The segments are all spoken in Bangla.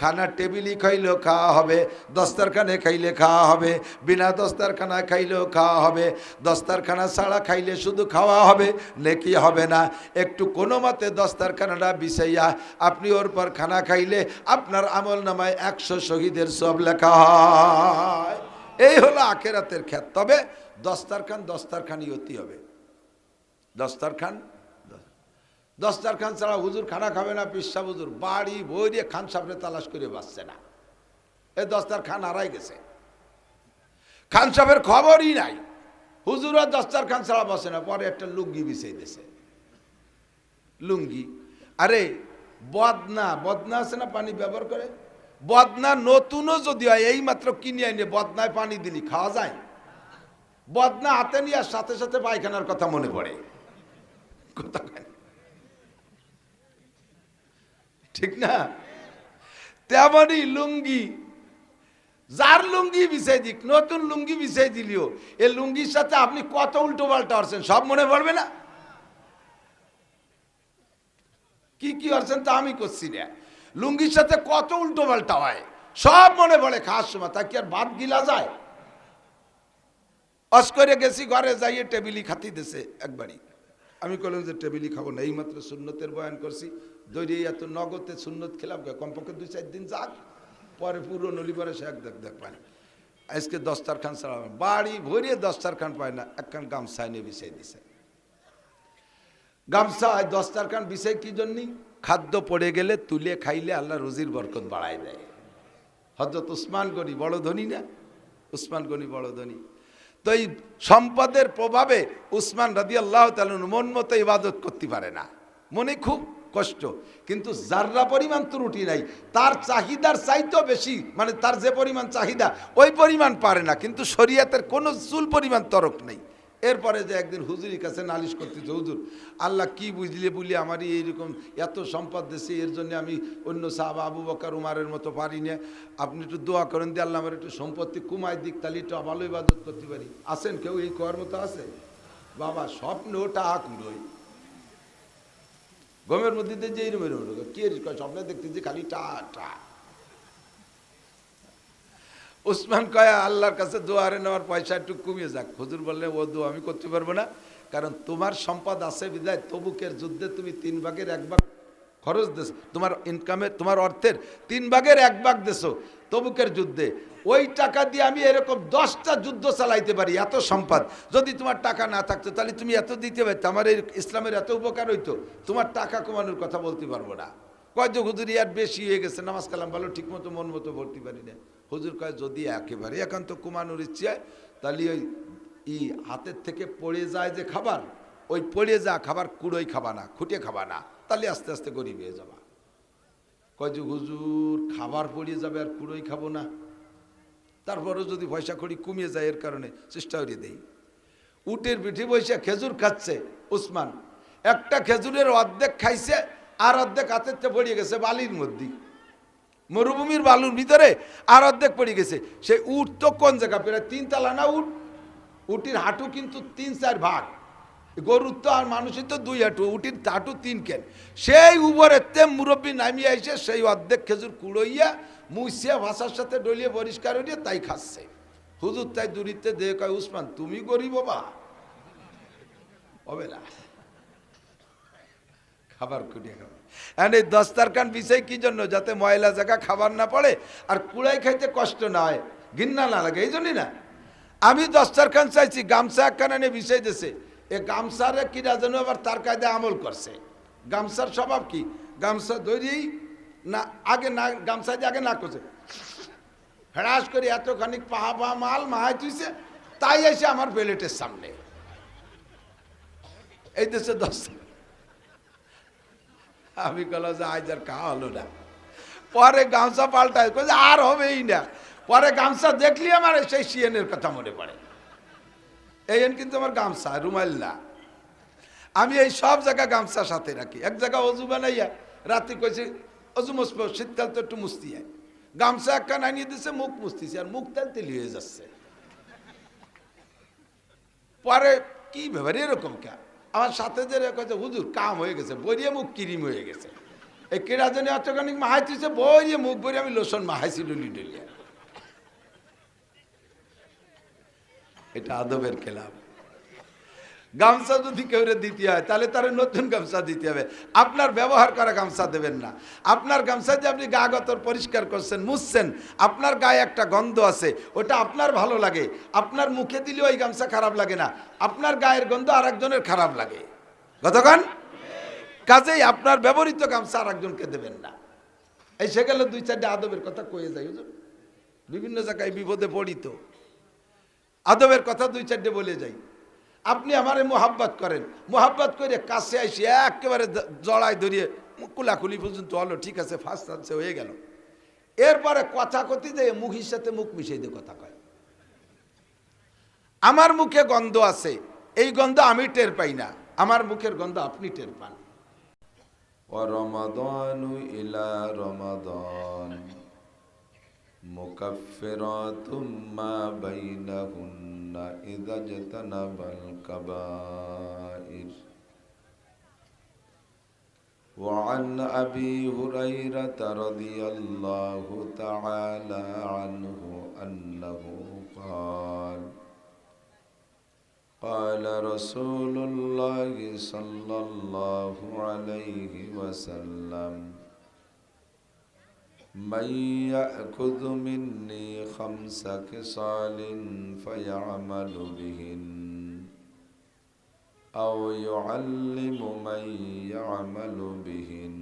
খানা টেবিলই খাইলেও খাওয়া হবে দস্তারখানে খাইলে খাওয়া হবে, বিনা দস্তারখানা খাইলেও খাওয়া হবে, দস্তারখানা ছাড়া খাইলে শুধু খাওয়া হবে, নেকি হবে না। একটু কোনো মতে দস্তারখানাটা বিছাইয়া আপনি ওর পর খানা খাইলে আপনার আমল নামায় একশো শহীদের সব লেখা হয়। এই হলো আখেরাতের খ্যাত। তবে দস্তারখান দস্তারখানি অতি হবে। দস্তারখান দস্তারখান ছাড়া হুজুর খানা খাবে না, পিসা হুজুর। বাড়ি ভরিয়ে খান সামনে তালাশ করে বাঁচছে না। এ দস্তারখান হারাই গেছে। খান সাহেবের খবরই নাই। হুজুর আর দস্তারখান ছাড়া বসে না। পরে একটা লুঙ্গি বিছাই দিছে লুঙ্গি। আরে, বদনা বদনা আছে না পানি ব্যবহার করে? বদনা নতুনও যদি হয় এই মাত্র কিনে আইনে বদনায় পানি দিলি, খাওয়া যায়? বদনা হাতে নিয়ে সাথে সাথে পায়খানার কথা মনে পড়ে। কথা কয় না। ঠিক না? তেমনই লুঙ্গি, যার লুঙ্গি বিছাই দিক, নতুন লুঙ্গি বিছাই দিলিও এই লুঙ্গির সাথে আপনি কত উল্টো পাল্টা হচ্ছেন সব মনে পড়বে না? কি কি হচ্ছেন তা আমি করছি না। লুঙ্গির সাথে কত উল্টো পাল্টা হয়, সব মনে পড়ে খাওয়ার সময়, তা কি আর বাদ গিলা যায়? অস করে গেছি, ঘরে যাইয়ে টেবিলি খাতি দেছে, একবারই। আমি বললাম যে টেবিলি খাব না, এইমাত্র সুন্নতের বয়ান করছি। এত নগদে সুন্নত খেলাম কমপক্ষে দুই চার দিন যাক, পরে পুরো সে এক দেখ দেখ পায় আজকে বাড়ি ভরিয়ে পায় না একখান দিছে। কি খাদ্য পড়ে গেলে তুলে খাইলে আল্লাহ রুজির বরকত বাড়ায় দেয়। হজরত উসমান গনি বড় ধনী না? উসমান গনি বড় ধনী। তো এই সম্পদের প্রভাবে উসমান রাদি আল্লাহ তালন মন মতো ইবাদত করতে পারে না। মনে খুব কষ্ট। কিন্তু যার্রা পরিমাণ ত্রুটি নাই, তার চাহিদার চাইতেও বেশি মানে তার যে পরিমাণ চাহিদা, ওই পরিমাণ পারে না। কিন্তু শরীয়তের কোনো চুল পরিমাণ তরক নেই। এরপরে যে একদিন হুজুরির কাছে নালিশ করতেছে, হুজুর, আল্লাহ কি বুঝলে বলি আমারই এইরকম এত সম্পদ দেশে এর জন্য আমি অন্য সাহাব আবু বকার, উমারের মতো পারি না। আপনি একটু দোয়া করেন, দিয়ে আল্লাহ আমার একটু সম্পত্তি কুমায় দিক, তাহলে একটু ভালো ইবাদত করতে পারি। আসেন কেউ? এই করার মতো আছে? বাবা, স্বপ্ন ওটা আকুড়োই গমের মধ্যে যে এইরকম এরকম কে স্বপ্নে দেখতে যে খালি টা টা। উসমান কয়া, আল্লাহর কাছে দোয়ারে নেওয়ার পয়সা একটু কমিয়ে যাক। হুজুর বললে, ও দোয়া আমি করতে পারব না। কারণ তোমার সম্পদ আছে বিদায় তবুকের যুদ্ধে তুমি তিন ভাগের এক ভাগ খরচ দেশ তোমার ইনকামের তোমার অর্থের তিন ভাগের এক ভাগ দেশো তবুকের যুদ্ধে। ওই টাকা দিয়ে আমি এরকম দশটা যুদ্ধ চালাইতে পারি, এত সম্পদ। যদি তোমার টাকা না থাকতো, তাহলে তুমি এত দিতে পারতো, আমার এই ইসলামের এত উপকার হইতো, তোমার টাকা কমানোর কথা বলতে পারব না। কয় যে হুজুর ইয়ার বেশি হয়ে গেছে, নামাজ কালাম ভালো ঠিক মতো মন মতো ভর্তি পারি না। হুজুর কয়, যদি একেবারে একান্ত কমানোর ইচ্ছে তাহলে ওই ই হাতের থেকে পড়ে যায় যে খাবার, ওই পড়ে যা খাবার, কুড়োই খাবা না, খুঁটে খাবা না, তাহলে আস্তে আস্তে গরিব হয়ে যাবা। কয় যে হুজুর, খাবার পড়ে যাবে আর কুড়োই খাব না। তারপরেও যদি পয়সা কড়ি কমিয়ে যায়, এর কারণে চেষ্টা করে দেই। উটের পিঠে বসে খেজুর খাচ্ছে উসমান একটা খেজুরের অর্ধেক খাইছে আর অর্ধেক হাতের থেকে পড়িয়ে গেছে বালির মধ্যে। মরুভূমির বালুর ভিতরে আর অর্ধেক পড়ে গেছে। সেই উট তো কোন জায়গা? প্রায় তিন তালা না উট? উটির হাঁটু কিন্তু তিন চার ভাগ। গরুর তো আর মানুষের তো দুই হাঁটু, উটির হাঁটু তিন কেন? সেই উপরে তে মুরব্বী নামিয়ে এসে সেই অর্ধেক খেজুর কুড়ইয়া মুছিয়া ভাষার সাথে ডলিয়ে পরিষ্কার হইয়া তাই খাচ্ছে। হুজুর তাই দূরিতে দে কয়, উসমান, তুমি গরিব বাবা হবে না। খাবার কুড়িয়ে এখন এই দস্তারখান বিষয় কি জন্য? যাতে ময়লা জায়গা খাবার না পড়ে আর কুড়াই খাইতে কষ্ট না হয় ঘিন্না না লাগে, এই জন্যই না? আমি দস্তারখান চাইছি, গামছা একখানা নিয়ে বিষয় দিছে। এ গামছারে কিরা যেন আবার তার কায়দা আমল করছে। গামছার স্বভাব কি? গামছা ধরেই না, আগে না, গামছা দিয়ে আগে না করছে। হ্যাস করে এতখানি পাহা পাহা মাল মাহাই তুইছে, তাই এসে আমার প্লেটের সামনে। এই দেশে দশ আমি কল যে আজ আর খাওয়া হলো না। পরে গামছা পাল্টায় যে আর হবেই না। পরে গামছা দেখলি আমার, সেই সিএনের কথা মনে পড়ে। এই কিন্তু আমার গামছা, রুমাল না। আমি এই সব জায়গা গামছা সাথে রাখি। এক জায়গা অজু বানাইয়া রাতে কইছে অজু মুসব শীতকাল তো একটু মুস্তি হয় গামছা একটা নানিয়ে দিছে, মুখ মুস্তিছে আর মুখ তেল তেলি হয়ে যাচ্ছে। পরে কি ব্যাপার, এরকম কে? আমার সাথে যে কয়েছে হুজুর, কাম হয়ে গেছে বরিয়ে মুখ কিরিম হয়ে গেছে। এই কেরা জানি অতখানিক মাহাইতেছে, বইয়ে মুখ বইরে আমি লোসন মাহাইছি ডলি ডলিয়া। এটা আদবের খেলাম গামছা যদি কেউ দিতে হয়, তাহলে তার নতুন গামছা দিতে হবে। আপনার ব্যবহার করা গামছা দেবেন না। আপনার গামছা যে আপনি গা গতর পরিষ্কার করছেন, মুছছেন, আপনার গায়ে একটা গন্ধ আছে, ওটা আপনার ভালো লাগে। আপনার মুখে দিলে ওই গামছা খারাপ লাগে না। আপনার গায়ের গন্ধ আর একজনের খারাপ লাগে। কতক্ষণ? কাজেই আপনার ব্যবহৃত গামছা আর একজনকে দেবেন না। এই সে গেল দুই চারটে আদবের কথা কয়ে যাই হুজুর। বিভিন্ন জায়গায় বিপদে পড়িত আদবের কথা দুই চারটে বলে যাই আপনি আমারে মোহাব্বত করেন। মোহাব্বত করে কাছে আসি একেবারে জড়ায় ধরিয়ে কুলাকুলি পর্যন্ত হলো, ঠিক আছে ফার্স্ট আনসে হয়ে গেল। এরপরে কথা কথি দিয়ে মুখির সাথে মুখ মিশিয়ে দিয়ে কথা কয়। আমার মুখে গন্ধ আছে, এই গন্ধ আমি টের পাই না। আমার মুখের গন্ধ আপনি টের পান। ও রমাদন ইলা রমাদন। مكفرات ما بينهن إذا اجتنب الكبائر. وعن أبي هريرة رضي الله تعالى عنه أنه قال قال رسول الله صلى الله عليه وسلم من يأخذ مني خمس خصال فيعمل بهن أو يعلم من يعمل بهن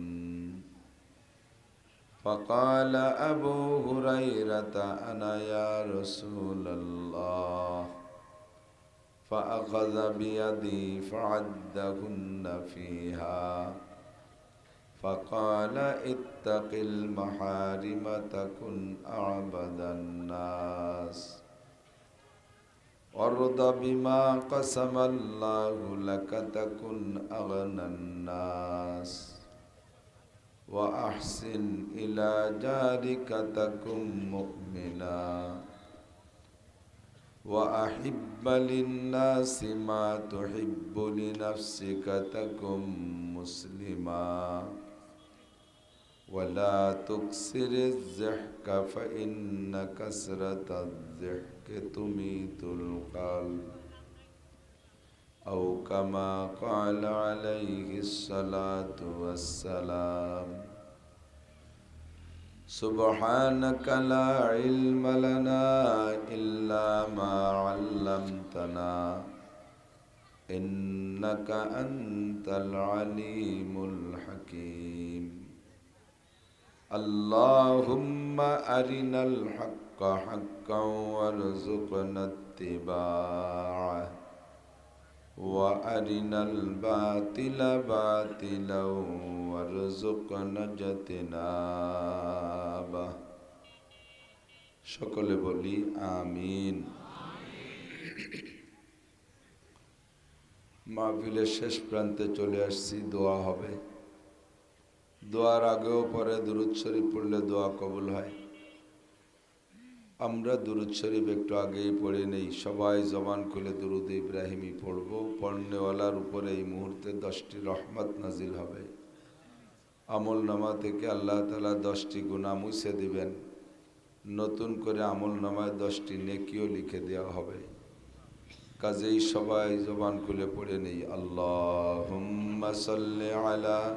فقال أبو هريرة أنا يا رسول الله فأخذ بيدي فعدهن فيها فقال اتق المحارم تكن أعبد الناس. وارض بما قسم الله لك تكن أغنى الناس. وأحسن إلى جارك تكن مؤمنا. وأحب للناس ما تحب لنفسك تكن مسلما. ولا تكسر الضحك فإن كسرة الضحك تميت القلب أو كما قال عليه الصلاة والسلام سبحانك لا علم لنا إلا ما علمتنا إنك أنت العليم الحكيم اللهم أرنا الحق حقا وارزقنا اتباعه وأرنا الباطل باطلا وارزقنا اجتنابه সকলে বলি আমিন মাহফিলের শেষ প্রান্তে চলে আসছি দোয়া হবে দোয়ার আগেও পরে দুরুদ শরীফ পড়লে দোয়া কবুল হয়। আমরা দুরুদ শরীফ একটু আগেই পড়ে নেই। সবাই জবান খুলে দুরুদ ইব্রাহিমী পড়ব। পড়নেওয়ালার উপরে এই মুহূর্তে দশটি রহমত নাজিল হবে। আমল নামা থেকে আল্লাহ তালা দশটি গুণা মুছে দিবেন। নতুন করে আমল নামায় দশটি নেকিও লিখে দেওয়া হবে। কাজেই সবাই জবান খুলে পড়ে নেই। আল্লাহ আলা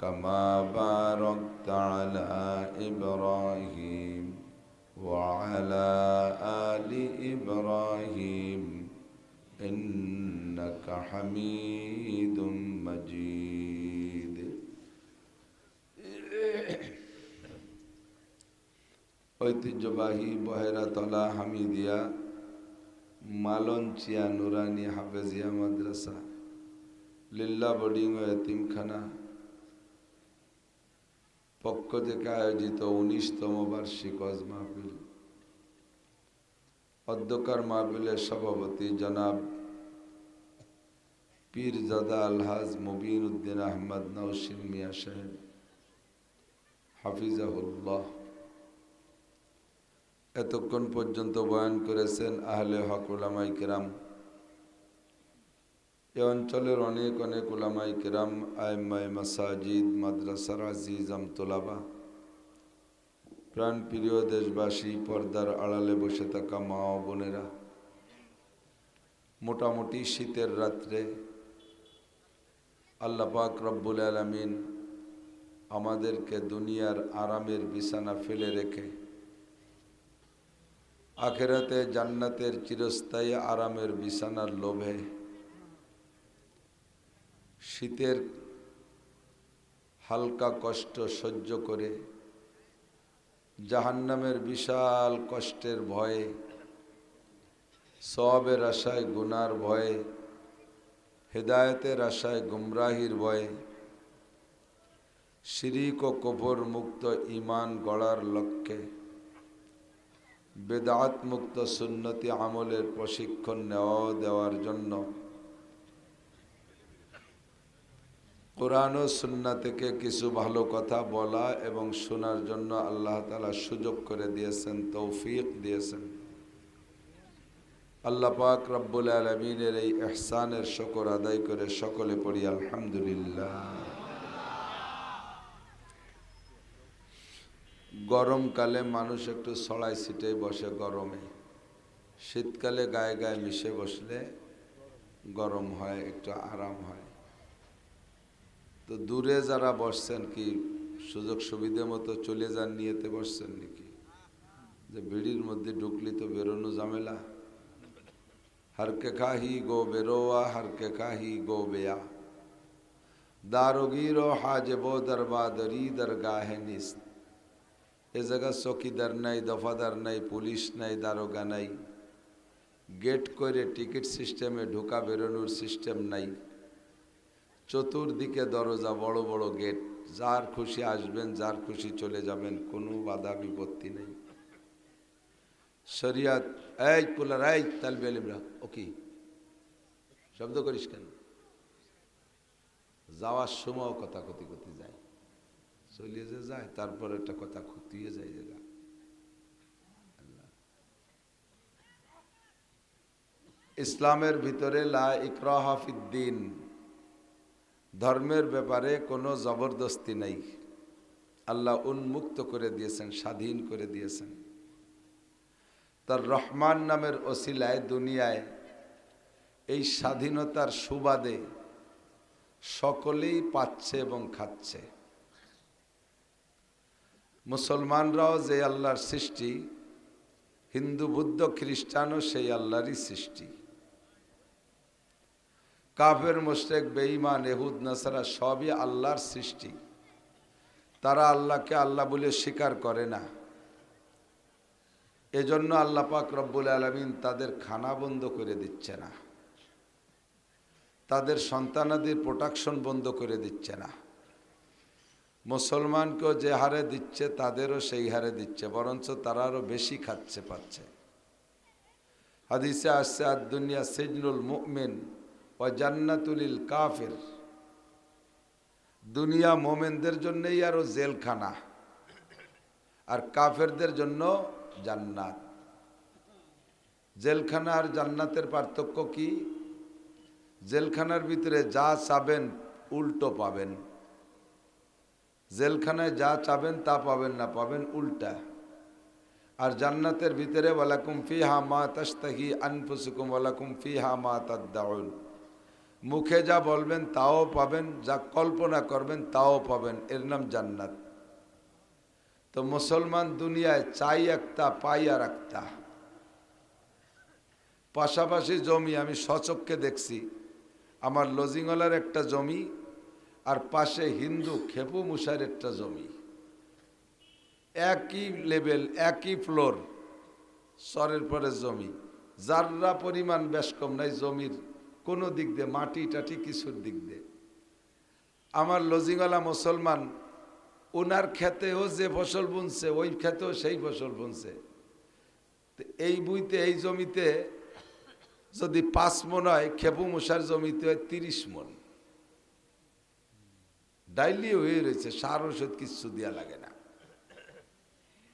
كما باركت على إبراهيم وعلى آل إبراهيم إنك حميد مجيد ঐতিহ্যবাহী বহেরাতলা হামিদিয়া মালঞ্চিয়া নুরানি হাফেজিয়া মাদ্রাসা লিল্লা বোর্ডিং ও এতিমখানা পক্ষ থেকে আয়োজিত উনিশতম বার্ষিক হজ মাহফিল। অধ্যকার মাহফিলের সভাপতি জনাব পীরজাদা আলহাজ মুবিন উদ্দিন আহমদ নৌসিন মিয়া সাহেব, হাফিজাহুল্লাহ। এতক্ষণ পর্যন্ত বয়ান করেছেন আহলে হক উলামাই কেরাম এ অঞ্চলের অনেক অনেক উলামাই কেরাম আইমাই মাসাজিদ, মাদ্রাসার আজিজ আমতোলাবা প্রাণ প্রিয় দেশবাসী, পর্দার আড়ালে বসে থাকা মা ও বোনেরা, মোটামুটি শীতের রাত্রে আল্লাহ পাক রব্বুল আলমিন আমাদেরকে দুনিয়ার আরামের বিছানা ফেলে রেখে আখেরাতে জান্নাতের চিরস্থায়ী আরামের বিছানার লোভে শীতের হালকা কষ্ট সহ্য করে জাহান্নামের বিশাল কষ্টের ভয়ে সবের আশায়, গুনার ভয়ে, হেদায়তের আশায়, গুমরাহির ভয়ে, শিরিক ও কবর মুক্ত ইমান গড়ার লক্ষ্যে, বেদাত মুক্ত সুন্নতি আমলের প্রশিক্ষণ নেওয়া দেওয়ার জন্য কোরআন ও সুন্না থেকে কিছু ভালো কথা বলা এবং শোনার জন্য আল্লাহ তালা সুযোগ করে দিয়েছেন, তৌফিক দিয়েছেন। আল্লাহ পাক রব্বুল আলমিনের এই এহসানের শকর আদায় করে সকলে পড়ি, আলহামদুলিল্লাহ। গরমকালে মানুষ একটু সড়াই সিটে বসে গরমে। শীতকালে গায়ে গায়ে মিশে বসলে গরম হয়, একটু আরাম হয়। তো দূরে যারা বসছেন কি সুযোগ সুবিধে মতো চলে যান নিয়েতে বসছেন নাকি? যে বিড়ির মধ্যে ঢুকলি তো বেরোনো ঝামেলা। হরকে খাহি গো বেরোয়া হরকে খাহি গো বেয়া। দারোগিরো হাজবো দরবাদরি দরগাহে নিস্ত। এ জায়গা চকিদার নাই দফাদার নাই, পুলিশ নাই, দারোগা নাই। গেট করে টিকিট সিস্টেমে ঢোকা বেরোনোর সিস্টেম নাই। চতুর্দিকে দরজা, বড় বড় গেট। যার খুশি আসবেন, যার খুশি চলে যাবেন, কোনো বাধা বিপত্তি নেই। শরিয়াত, এই কুলার, এই তালবে আলিমরা ও কি? শব্দ করিস কেন? যাওয়ার সময় কথা কথি কথি যায়। চলিয়ে যে যায়, তারপর একটা কথা খুঁতিয়ে যায় যে গা। ইসলামের ভিতরে লা ইকরাহাফিদ্দিন ধর্মের ব্যাপারে কোনো জবরদস্তি নেই। আল্লাহ উন্মুক্ত করে দিয়েছেন, স্বাধীন করে দিয়েছেন। তার রহমান নামের ওসিলায়, দুনিয়ায় এই স্বাধীনতার সুবাদে সকলেই পাচ্ছে এবং খাচ্ছে। মুসলমানরাও যে আল্লাহর সৃষ্টি, হিন্দু, বুদ্ধ, খ্রিস্টানও সেই আল্লাহরই সৃষ্টি। কাফের মোশেক বেঈমান এহুদ নাসারা সবই আল্লাহর সৃষ্টি। তারা আল্লাহকে আল্লাহ বলে স্বীকার করে না। এজন্য আল্লাহ পাক রব্বুল আলমিন তাদের খানা বন্ধ করে দিচ্ছে না। তাদের সন্তানাদির প্রোটাকশন বন্ধ করে দিচ্ছে না। মুসলমানকেও যে হারে দিচ্ছে, তাদেরও সেই হারে দিচ্ছে, বরঞ্চ তারা আরও বেশি খাচ্ছে পাচ্ছে। হাদিসে আসছে আর দুনিয়া সিজনুল মুমিন। ও জান্নাতুলিল কাফের। দুনিয়া মোমেনদের জন্যই আরও জেলখানা। আর কাফেরদের জন্য জান্নাত। জেলখানা আর জান্নাতের পার্থক্য কি? জেলখানার ভিতরে যা চাবেন, উল্টো পাবেন। জেলখানায় যা চাবেন, তা পাবেন না, পাবেন উল্টা। আর জান্নাতের ভিতরে, ওয়ালাকুম ফি হা মা তাস্তাহি আনফুসুকুম, ওয়ালাকুম ফি হা মা তাদ্দাউন। মুখে যা বলবেন, তাও পাবেন, যা কল্পনা করবেন, তাও পাবেন। এর নাম জান্নাত। তো মুসলমান দুনিয়ায় চাই একটা, পাই আর একটা। পাশাপাশি জমি, আমি সচক্ষে দেখছি। আমার লজিংওয়ালার একটা জমি, আর পাশে হিন্দু খেপু মুসার একটা জমি। একই লেভেল, একই ফ্লোর, সরের পরে জমি। যাররা পরিমাণ বেশ কম নাই, জমির কোনো দিক দিয়ে, মাটি টাটি কিছুর দিক দিয়ে। আমার লজিংওয়ালা মুসলমান ওনার ক্ষেতেও যে ফসল বুনছে, ওই ক্ষেতেও সেই ফসল বুনছে। এই বুইতে, এই জমিতে যদি পাঁচ মন হয়, খেপু মশার জমিতে হয় তিরিশ মন। ডাইলি হয়ে রয়েছে, সার ওষুধ কিচ্ছু দেওয়া লাগে না।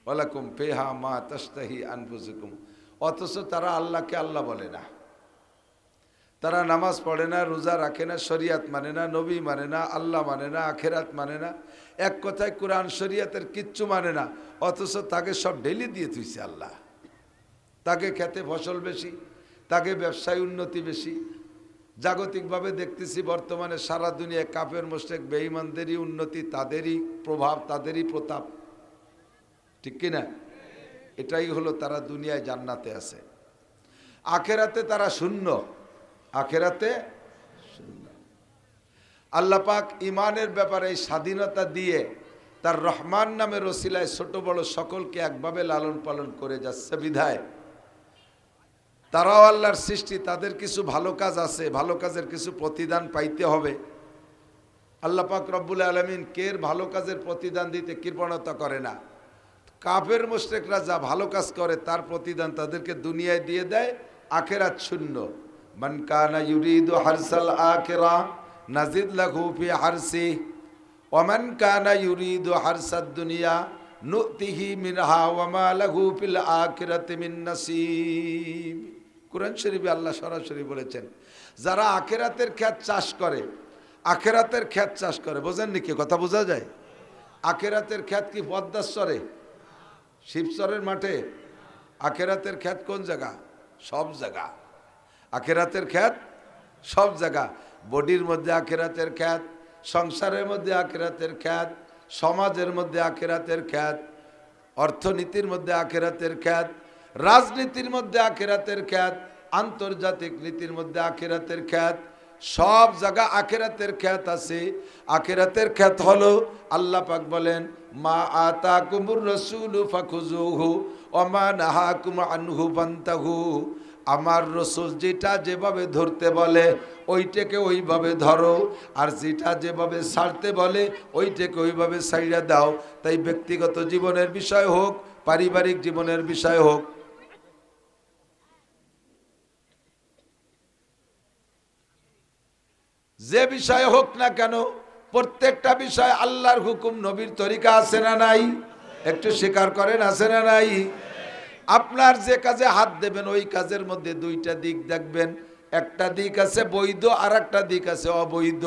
ওয়ালাকুম পেহা মা তাস্তাহি আনফুসুকুম। অথচ তারা আল্লাহকে আল্লাহ বলে না। তারা নামাজ পড়ে না, রোজা রাখে না, শরিয়াত মানে না, নবী মানে না, আল্লাহ মানে না, আখেরাত মানে না, এক কথায় কোরআন শরিয়াতের কিচ্ছু মানে না, অথচ তাকে সব ডেলি দিয়ে তুইছে আল্লাহ। তাকে খেতে ফসল বেশি, তাকে ব্যবসায় উন্নতি বেশি। জাগতিকভাবে দেখতেছি বর্তমানে সারা দুনিয়ায় কাপের মোশেক বেঈমানদেরই উন্নতি, তাদেরই প্রভাব, তাদেরই প্রতাপ। ঠিক কিনা? এটাই হলো তারা দুনিয়ায় জান্নাতে আছে। আখেরাতে তারা শূন্য। আখেরাতে শূন্য আল্লাহ পাক ইমানের ব্যাপারে এই স্বাধীনতা দিয়ে তার রহমান নামের রসিলায় ছোট বড় সকলকে একভাবে লালন পালন করে যাচ্ছে বিধায়। তারাও আল্লাহর সৃষ্টি, তাদের কিছু ভালো কাজ আছে, ভালো কাজের কিছু প্রতিদান পাইতে হবে। আল্লাহ পাক রব্বুল আলমিন কের ভালো কাজের প্রতিদান দিতে কৃপণতা করে না। কাফের মোশরেকরা যা ভালো কাজ করে, তার প্রতিদান তাদেরকে দুনিয়ায় দিয়ে দেয়, আখেরাত শূন্য। মান কানা ইউরিদু হারসাল আখিরা নাজিদ লাহু ফি হারসি ওমান কানা ইউরিদু হারসাদ দুনিয়া নুতিহি মিনহা ওয়া মা লাহু ফিল আখিরাতি মিন নাসিব কোরআন শরীফে আল্লাহ সরাসরি বলেছেন, যারা আখেরাতের খ্যাত চাষ করে, আখেরাতের খ্যাত চাষ করে বোঝেননি কি কথা বোঝা যায়? আখেরাতের খ্যাত কি পদ্মাশ্বরে শিবচরের মাঠে? আখেরাতের খ্যাত কোন জায়গা? সব জায়গা। আখেরাতের খ্যাত, সব জায়গা। বডির মধ্যে আখেরাতের খ্যাত, সংসারের মধ্যে আখেরাতের খ্যাত, সমাজের মধ্যে আখেরাতের খ্যাত, অর্থনীতির মধ্যে আখেরাতের খ্যাত, রাজনীতির মধ্যে আখেরাতের খ্যাত, আন্তর্জাতিক নীতির মধ্যে আখেরাতের খ্যাত, সব জায়গা আখেরাতের খ্যাত আছে। আখেরাতের খ্যাত হলো আল্লাহ পাক বলেন, মা আতা কুমুর রসুল ফাখুজুহু ওমা নাহাকুম আনহু বান্তাহু আমার রসুল যেটা যেভাবে ধরতে বলে, ওইটাকে ওইভাবে ধরো। আর যেটা যেভাবে ছাড়তে বলে, ওইটাকে ওইভাবে ছাইড়া দাও। তাই ব্যক্তিগত জীবনের বিষয় হোক, পারিবারিক জীবনের বিষয় হোক। যে বিষয় হোক না কেন, প্রত্যেকটা বিষয় আল্লাহর হুকুম, নবীর তরিকা আছে না নাই? একটু স্বীকার করেন, আছে না নাই? আপনার যে কাজে হাত দেবেন, ওই কাজের মধ্যে দুইটা দিক দেখবেন। একটা দিক আছে বৈধ আর একটা দিক আছে অবৈধ।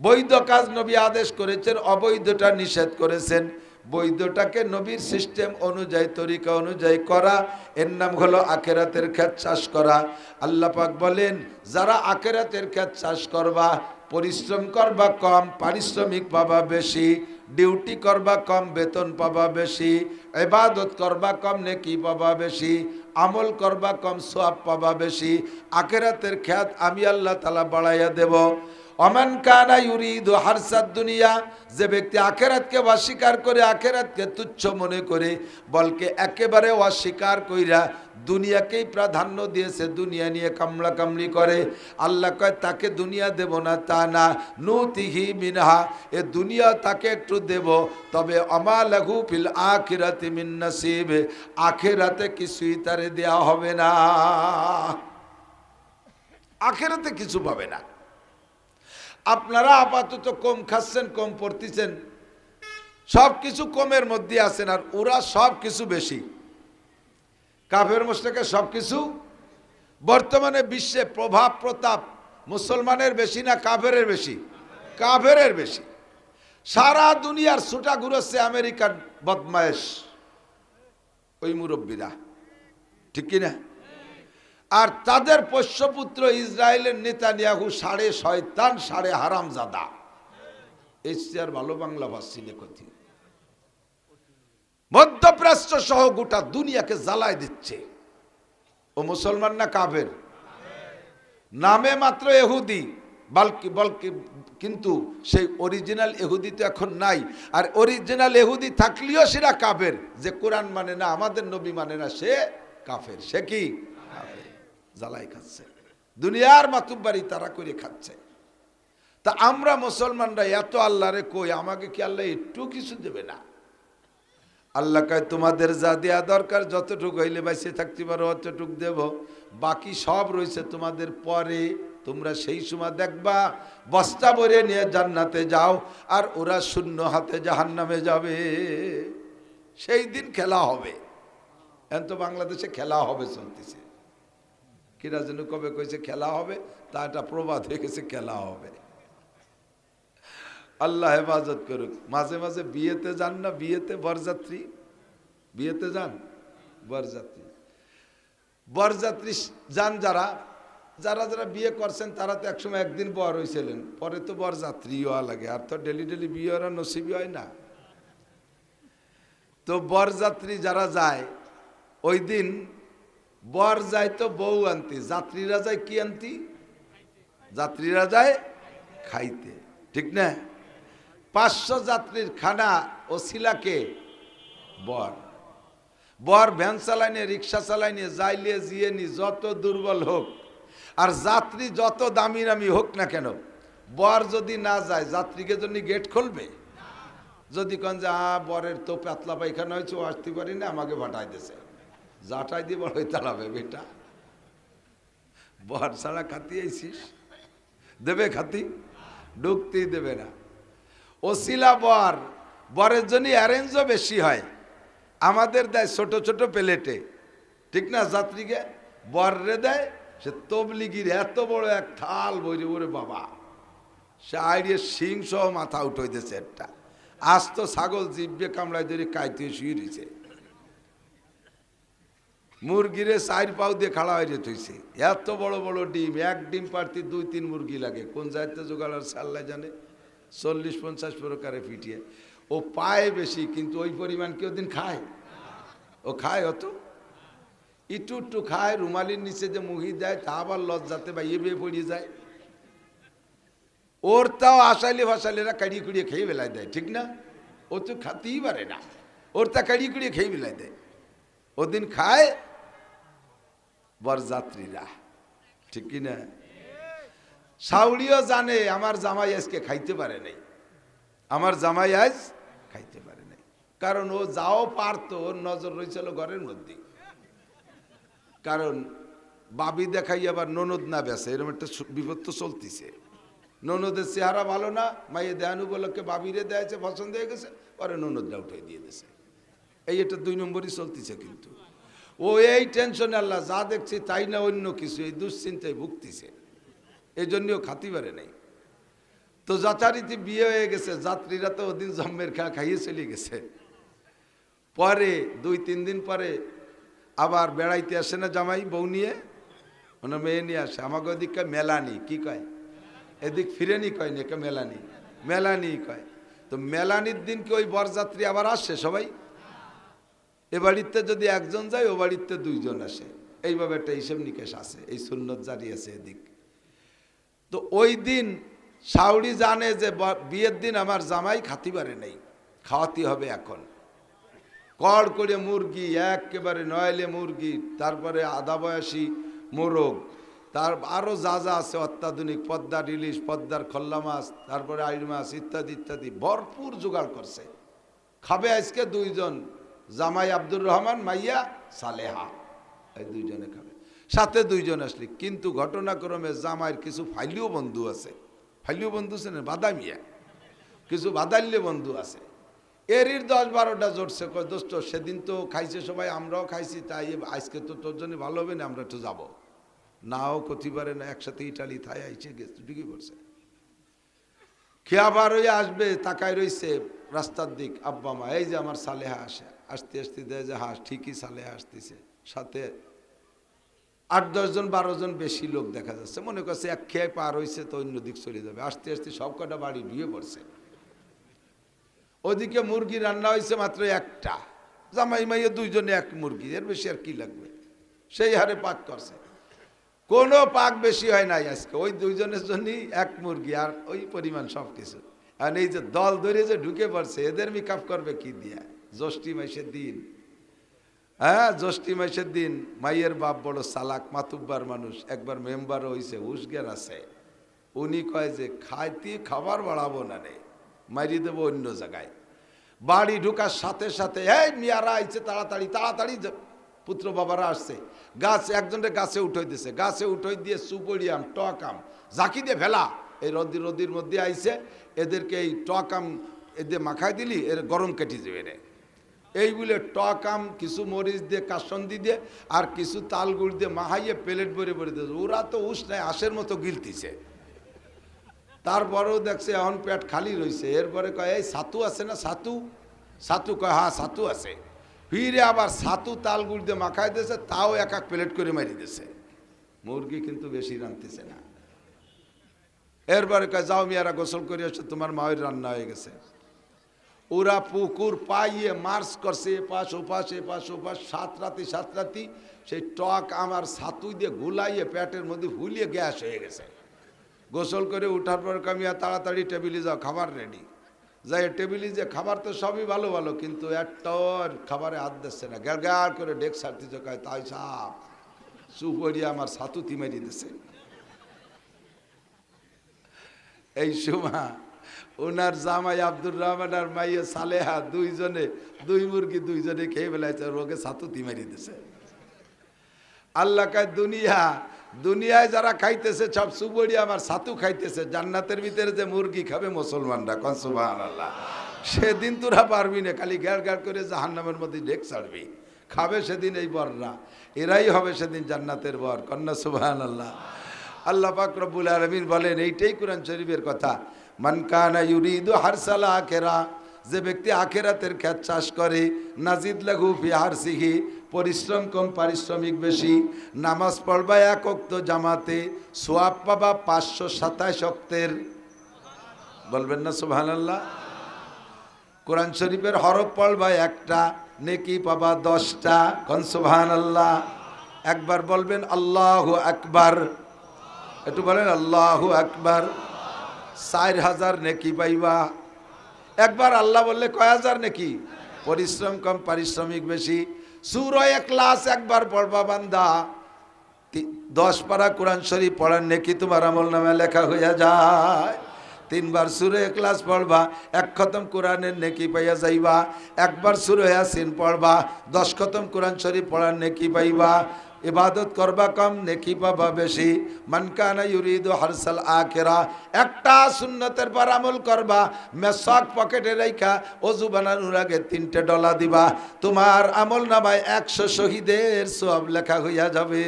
বৈধ কাজ নবী আদেশ করেছেন, অবৈধটা নিষেধ করেছেন। বৈধটাকে নবীর সিস্টেম অনুযায়ী, তরিকা অনুযায়ী করা। এর নাম হলো আখেরাতের ক্ষেত চাষ করা। আল্লাহ পাক বলেন, যারা আখেরাতের ক্ষেত চাষ করবা, পরিশ্রম করবা কম, পারিশ্রমিক পাবা বেশি, ডিউটি করবা কম, বেতন পাবা বেশি এবাদত করবা কম, নেকি পাবা বেশি, আমল করবা কম সোয়াব পাবা বেশি। আখেরাতের খ্যাত আমি আল্লাহ তালা বাড়াইয়া দেব। অমান কানা ইউরিদ হারসাদ দুনিয়া, যে ব্যক্তি আখেরাতকে অস্বীকার করে আখেরাতকে তুচ্ছ মনে করে, বলকে একেবারে অস্বীকার কইরা দুনিয়াকেই প্রাধান্য দিয়েছে, দুনিয়া নিয়ে কামলা কামলি করে। আল্লাহ কয়, তাকে দুনিয়া দেব না, তা না, নুতিহি মিনহা, এ দুনিয়া তাকে একটু দেব, তবে অমা লাঘু ফিল আখিরাতে মিন নাসিব, আখেরাতে কিছুই তারে দেয়া হবে না। আখেরাতে কিছু পাবে না। আপনারা আপাতত কম খাচ্ছেন, কম পড়তেছেন। সব কিছু কমের মধ্যে আছেন আর ওরা সব কিছু বেশি। কাফের মোস্তাকে সব কিছু বর্তমানে বিশ্বে প্রভাব, প্রতাপ মুসলমানের বেশি না কাফেরের বেশি? কাফেরের বেশি। সারা দুনিয়ার ছুটা ঘুরোচ্ছে আমেরিকার বদমায়েশ, ওই মুরব্বীরা। ঠিক কিনা? আর তাদের পোষ্যপুত্র ইসরায়েলের নেতা নিয়াহু সাড়ে শয়তান, সাড়ে হারাম জাদা এশিয়ার ভালো বাংলা ভাষী লেখতি। মধ্যপ্রাচ্য সহ গোটা দুনিয়াকে জ্বালায় দিচ্ছে। ও মুসলমান না কাবের নামে মাত্র এহুদি, বালকি, বলকি, কিন্তু সেই অরিজিনাল এহুদি তো এখন নাই। আর অরিজিনাল এহুদি থাকলেও সেটা কাফের। যে কোরআন মানে না, আমাদের নবী মানে না, সে কাফের। সে কি? জ্বালাই খাচ্ছে। দুনিয়ার মাতুব্বারি তারা করে খাচ্ছে। তা আমরা মুসলমানরা এত আল্লাহরে কই, আমাকে কি আল্লাহ একটু কিছু দেবে না? আল্লাহ কয়, তোমাদের যা দেওয়া দরকার, যতটুকু হইলে বাইসে থাকতে পারো, অতটুকু দেব। বাকি সব রয়েছে তোমাদের পরে, তোমরা সেই সময় দেখবা, বস্তা ভরে নিয়ে জান্নাতে যাও, আর ওরা শূন্য হাতে জাহান্নামে যাবে। সেই দিন খেলা হবে। এখন তো বাংলাদেশে খেলা হবে চলতেছে। কিরা যেন কবে কইছে খেলা হবে, তা একটা প্রবাদ হয়ে গেছে, খেলা হবে। আল্লাহ হেফাজত করুক। মাঝে মাঝে বিয়েতে যান না, বিয়েতে বরযাত্রী? বিয়েতে যান? বরযাত্রী। বরযাত্রী যান যারা যারা যারা বিয়ে করছেন, তারা তো একসময় একদিন বর হয়েছিলেন পরে তো বরযাত্রী হওয়া লাগে, আর তো ডেলি ডেলি বিয়ে ওরা নসিবি হয় না। তো বরযাত্রী যারা যায়, ওই দিন বর যায় তো বউ আনতি, যাত্রীরা যায় কি আনতি? যাত্রীরা যায় খাইতে, ঠিক না? পাঁচশো যাত্রীর খানা ও শিলাকে বর। বর ভ্যান চালাইনে, রিক্সা চালাইনে, যাইলে জিয়ে নি, যত দুর্বল হোক, আর যাত্রী যত দামি দামি হোক না কেন, বর যদি না যায়, যাত্রীকে জন্য গেট খুলবে? যদি কন যে, আ, বরের তো পাতলা পায়খানা হয়েছে আসতে পারি না, আমাকে ভাটাই দিছে। জাটাই দিয়ে বড় তাড়াবে বেটা। বর ছাড়া খাতি আইসিস দেবে খাতি? ঢুকতেই দেবে না। ওসিলা বর, বরের জন্য অ্যারেঞ্জও বেশি হয়। আমাদের দেয় ছোট ছোট প্লেটে। ঠিক না যাত্রীকে? বররে দেয়, সে তবলিগির এত বড় এক থাল বইরে, ওরে বাবা। সে আইডিয়ে শিং সহ মাথা উঠে দিয়েছে একটা। আজ তো ছাগল জিব্বে কামড়ায় ধরে কাইতে শুয়ে রয়েছে মুরগিরে চার পাও দিয়ে খাড়া হয়ে থইছে এত বড় বড় ডিম, এক ডিম পারতি দুই তিন মুরগি লাগে। কোন যাইতে জোগাড় আর সাল্লা জানে? চল্লিশ পঞ্চাশ প্রকারে ফিটিয়ে। ও পায় বেশি, কিন্তু ওই পরিমাণ কেউ দিন খায়? ও খায় অত? একটু একটু খায়, রুমালির নিচে যে মুহি দেয়, তা আবার লজ্জাতে বা ইয়ে পড়িয়ে যায়। ওর তাও আসাইলে ফাসাইলেরা কাড়িয়ে কুড়িয়ে খেয়ে বেলায় দেয়, ঠিক না? ও তো খাতেই পারে না। ওর তা কাড়িয়ে কুড়িয়ে খেয়ে বেলায় দেয়। ওদিন খায় বরযাত্রীরা ঠিক কি না? সাউরিও জানে, আমার জামাই আজকে খাইতে পারে নাই। আমার জামাই আজ খাইতে পারে নাই। কারণ ও যাও পারতো ওর নজর রয়েছিল ঘরের মধ্যে। কারণ বাবি দেখাই আবার ননদ না বেসে এরকম একটা বিপদ তো চলতিছে। ননদের চেহারা ভালো না মাইয়ে দেয়ান উপলক্ষে বাবিরে দেয়াছে পছন্দ হয়ে গেছে, পরে ননদরা উঠে দিয়ে দিয়েছে। এই এটা দুই নম্বরই চলতিছে কিন্তু। ও এই টেনশনে আল্লাহ যা দেখছি তাই না অন্য কিছু, এই দুশ্চিন্তায় ভুগতিছে। এই জন্যও খাতি পারে নাই। তো যথারীতি বিয়ে হয়ে গেছে, যাত্রীরা তো ওদিন জম্মের খা খাইয়ে চলে গেছে। পরে, দুই, তিন দিন পরে আবার বেড়াইতে আসে না জামাই বউ নিয়ে। ওনার মেয়ে নিয়ে আসে। আমাকে ওদিক ওদিককে মেলানি, কি কয়? এদিক ফিরেনি কয় না মেলানি। মেলানি কয়। তো মেলানির দিন কি ওই বরযাত্রী আবার আসে সবাই? এ বাড়িতে যদি একজন যায়, ও বাড়িতে দুইজন আসে। এইভাবে একটা হিসেব নিকেশ আছে, এই সুন্নত জারি আছে এদিক। তো ওই দিন সাউরি জানে যে বিয়ের দিন আমার জামাই খাতি পারে নেই, খাওয়াতে হবে এখন। কড় করে মুরগি, একেবারে নয়লে মুরগি, তারপরে আধা বয়সী মোরগ, তার আরও যা যা আছে, অত্যাধুনিক পদ্মার ইলিশ পদ্মার খল্লা মাছ, তারপরে আইড় মাছ ইত্যাদি ইত্যাদি, ভরপুর জোগাড় করছে। খাবে আজকে দুইজন জামাই আব্দুর রহমান, মাইয়া সালেহা। এই দুইজনে খাবে। সাথে দুইজন আসলি। কিন্তু ঘটনাক্রমে জামাইয়ের কিছু ফাইলিও বন্ধু আছে। ফাইলিও বন্ধু আছে না? বাদামিয়া। কিছু বাদাল্য বন্ধু আছে। এরই দশ বারোটা জোটছে কয়, দোস্ত, সেদিন তো খাইছে সবাই, আমরাও খাইছি, তাই আজকে তো তোর জন্য ভালো হবে না, আমরা একটু যাব। নাও পারে না, একসাথে ইটালি, থাই, আইছে, গেছে ঢুকে পড়ছে খেয়া বার হয়ে আসবে, তাকায় রইছে রাস্তার দিক, আব্বা, মা, এই যে আমার সালেহা আসে। আসতে আসতে দেয় যে হাস ঠিকই সালেহা আসতেছে। সাথে আট দশজন বারো জন বেশি লোক দেখা যাচ্ছে। মনে করছে এক খেয়ে পার হয়েছে তো অন্য দিক চলে যাবে। আস্তে আস্তে সব কটা বাড়ি ঢুয়ে পড়ছে। ওদিকে মুরগি রান্না হয়েছে মাত্র একটা। জামাই মাইয়ে দুইজনে এক মুরগি। এর বেশি আর কি লাগবে? সেই হারে পাক করছে। কোনো পাক বেশি হয় নাই আজকে। ওই দুইজনের জন্যই এক মুরগি আর ওই পরিমাণ সব কিছু আর এই যে দল ধরে যে ঢুকে পড়ছে, এদের মেকআপ করবে কি দিয়া? জ্যৈষ্ঠী মাসের দিন। হ্যাঁ জ্যৈষ্ঠী মাসের দিন। মাইয়ের বাপ বড় সালাক মাতুব্বার মানুষ, একবার মেম্বারও হয়েছে উসগের আছে। উনি কয় যে, খাইতে, খাবার বাড়াবো না রে মারি দেবো অন্য জায়গায়। বাড়ি ঢুকার সাথে সাথে, এই মিয়ারা আইছে তাড়াতাড়ি তাড়াতাড়ি পুত্র বাবারা আসছে। গাছ একজনের গাছে উঠোই দিছে। গাছে উঠোই দিয়ে সুপরিয়াম টকাম জাকি দিয়ে ফেলা। এই রদি রদির মধ্যে আইছে। এদেরকে এই টকাম এদের মাখাই দিলি, এর গরম কেটে যাবে রে। এই বলে টক আম, কিছু মরিচ দিয়ে, কাসন্দি দিয়ে, আর কিছু তাল গুড় দিয়ে মাহাইয়ে প্লেট ভরে ভরে দিয়েছে। ওরা তো উস নাই, আশের মতো গিলতিছে। তারপরেও দেখছে এখন পেট খালি রয়েছে এরপরে কয়, এই ছাতু আছে না ছাতু সাতু কয় হ্যাঁ ছাতু আছে। ফিরে আবার সাতু তাল গুড় দিয়ে মাখাই দিয়েছে, তাও এক এক প্লেট করে মারি দিয়েছে। মুরগি কিন্তু বেশি রাঁধতেছে না। এরপরে কয়, যাও মিয়ারা, গোসল করে এসে, তোমার মায়ের রান্না হয়ে গেছে। ওরা পুকুর পাইয়ে মার্চ করছে এপাশ ওপাশ এপাশ ওপাশ সাত রাতি সাত রাতি সেই টক আমার ছাতু দিয়ে গুলাইয়ে পেটের মধ্যে ফুলিয়ে গ্যাস হয়ে গেছে। গোসল করে উঠার পর কামিয়া তাড়াতাড়ি টেবিলে যাও, খাবার রেডি যাই টেবিলে যে খাবার তো সবই ভালো ভালো, কিন্তু একটাও আর খাবারে হাত দিচ্ছে না। গ্যাল গ্যাল করে ডেক সারতে চোখায় তাই সাপ সুপরিয়া আমার ছাতু তিমারি দিছে। এই সময় ওনার জামাই আব্দুর রহমান আর মাইয়া সালেহা দুইজনে, দুই মুরগি দুইজনে খেয়ে ফেলাইছে, রোগে ছাতুতি মারি দিছে। আল্লাহ কায়, দুনিয়া, দুনিয়ায় যারা খাইতেছে, সব সুবড়ি আমার ছাতু খাইতেছে। জান্নাতের ভিতরে যে মুরগি খাবে মুসলমানরা কনসুবাহ আল্লাহ সেদিন তোরা পারবি না, খালি গ্যাড় গ্যাড় করে জাহান্নামের মধ্যে ডেক ছাড়বি। খাবে সেদিন এই বররা, এরাই হবে সেদিন জান্নাতের বর কন্যা সুবাহান আল্লাহ আল্লাহ পাক রব্বুল আলমিন বলেন, এইটাই কোরআন শরীফের কথা। মানকানা ইউরিদু হারসালা আখেরা, যে ব্যক্তি আখেরাতের খ্যাত চাষ করে, নাজিদ লাঘু বিহার সিহি পরিশ্রম কম, পারিশ্রমিক বেশি, নামাজ পড়বা এক অক্ত জামাতে, সোয়াব পাবা পাঁচশো সাতাশ অক্তের বলবেন না আল্লাহ কোরআন শরীফের হরফ পড়বা একটা, নেকি পাবা দশটা, কন সুবহান আল্লাহ একবার বলবেন আল্লাহ আকবার। একটু বলেন আল্লাহ আকবার। চার হাজার নেকি পাইবা। একবার আল্লাহ বললে কয় হাজার নেকি? পরিশ্রম কম, পারিশ্রমিক বেশি। সুর এক ক্লাস একবার পড়বা বান্দা। দশ পারা কোরআন শরীফ পড়ার নেকি তোমার আমল নামে লেখা হইয়া যায়। তিনবার সুরে ক্লাস পড়বা, এক খতম কোরআনের নেকি পাইয়া যাইবা। একবার সুরে ইয়াসিন পড়বা, দশ খতম কোরআন শরীফ পড়ার নেকি পাইবা। ইবাদত করবা কম, নেকি পাবা বেশি। মানকানা ইউরিদু হারসাল আখেরা, একটা সুন্নতের পর আমল করবা, মেসক পকেটে রেখা অজু বানানোর আগে তিনটে ডলা দিবা। তোমার আমল নামায় একশো শহীদের সব লেখা হইয়া যাবে।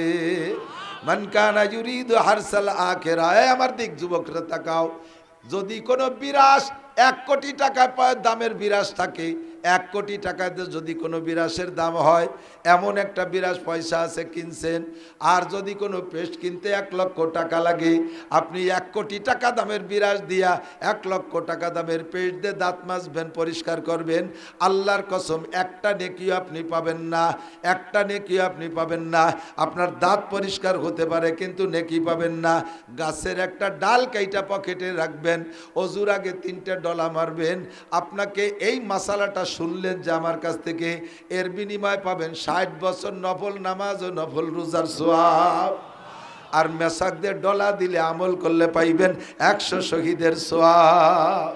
মানকানা ইউরিদু হারসাল আখেরা, এ আমার দিক যুবকরা তাকাও। যদি কোনো বিরাস এক কোটি টাকা দামের বিরাস থাকে এক কোটি টাকাতে যদি কোনো বিরাসের দাম হয়, এমন একটা বিরাস পয়সা আছে কিনছেন, আর যদি কোনো পেস্ট কিনতে এক লক্ষ টাকা লাগে, আপনি এক কোটি টাকা দামের বিরাস দিয়া এক লক্ষ টাকা দামের পেস্ট দিয়ে দাঁত মাজবেন, পরিষ্কার করবেন, আল্লাহর কসম, একটা নেকিও আপনি পাবেন না, একটা নেকিও আপনি পাবেন না, আপনার দাঁত পরিষ্কার হতে পারে কিন্তু নেকি পাবেন না, গাছের একটা ডাল কেইটা পকেটে রাখবেন, অজুর আগে তিনটে ডলা মারবেন, আপনাকে এই মশালাটা শুনলেন যে আমার কাছ থেকে এর বিনিময় পাবেন ষাট বছর নফল নামাজ ও নফল রোজার সোয়াব। আর মেসাকদের ডলা দিলে আমল করলে পাইবেন একশো শহীদের সোয়াব।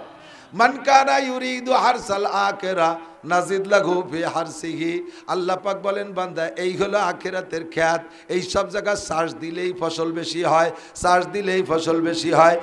মানকানা ইউরিদু হারসাল নাজিদ ফি বলেন এই হলো আখেরাতের খ্যাত। এই সব জায়গায় শ্বাস দিলেই ফসল বেশি হয় শ্বাস দিলেই ফসল বেশি হয়।